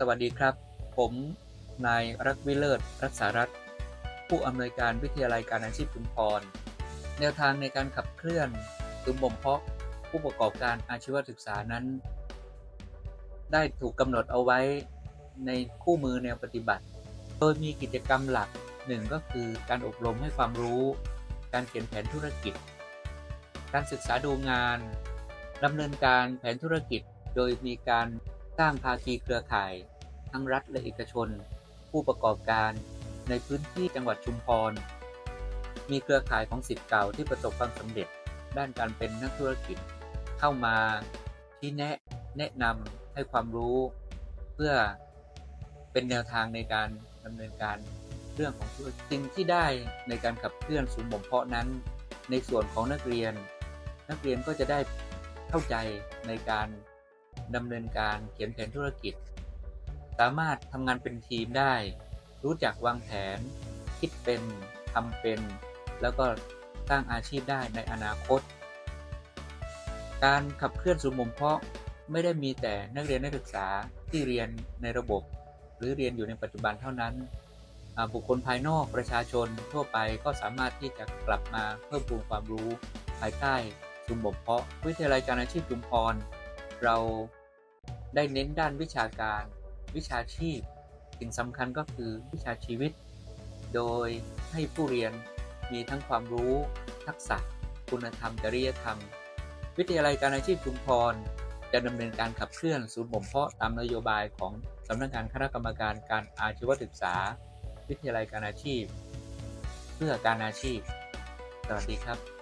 สวัสดีครับ ผมนายรักวิเลิศรักษารัฐผู้อำนวยการวิทยาลัยการอาชีพชุมพรแนวทางในการขับเคลื่อนศูนย์บ่มเพาะผู้ประกอบการอาชีวศึกษานั้น ได้ถูกกำหนดเอาไว้ในคู่มือแนวปฏิบัติ โดยมีกิจกรรมหลักหนึ่งก็คือการอบรมให้ความรู้ การเขียนแผนธุรกิจ การศึกษาดูงานดำเนินการแผนธุรกิจ โดยมีการสร้างภาคีเครือข่าย ทั้งรัฐและเอกชน ผู้ประกอบการในพื้นที่จังหวัดชุมพร มีเครือข่ายของสิทธิ์เก่าที่ประสบความสำเร็จด้านการเป็นนักธุรกิจ เข้ามาที่แนะแนะนำให้ความรู้ เพื่อเป็นแนวทางในการดำเนินการเรื่องของธุรกิจสิ่งที่ได้ในการขับเคลื่อนศูนย์บ่มเพาะนั้น ในส่วนของนักเรียน นักเรียนก็จะได้เข้าใจในการดำเนินการเขียนแผนธุรกิจ สามารถทำงานเป็นทีมได้ รู้จักวางแผน คิดเป็นทำเป็น แล้วก็สร้างอาชีพได้ในอนาคต การขับเคลื่อนศูนย์บ่มเพาะไม่ได้มีแต่นักเรียนนักศึกษาที่เรียนในระบบ หรือเรียนอยู่ในปัจจุบันเท่านั้น บุคคลภายนอกประชาชนทั่วไปก็สามารถที่จะกลับมาเพิ่มพูนความรู้ ภายใต้ศูนย์บ่มเพาะวิทยาลัยการอาชีพชุมพรเราได้เน้นด้านวิชาการ วิชาชีพ สิ่งสำคัญก็คือวิชาชีวิต โดยให้ผู้เรียนมีทั้งความรู้ ทักษะ คุณธรรม จริยธรรม วิทยาลัยการอาชีพชุมพรจะดำเนินการขับเคลื่อนศูนย์บ่มเพาะตามนโยบายของสำนักงานคณะกรรมการการอาชีวศึกษา วิทยาลัยการอาชีพ เพื่อการอาชีพ สวัสดีครับ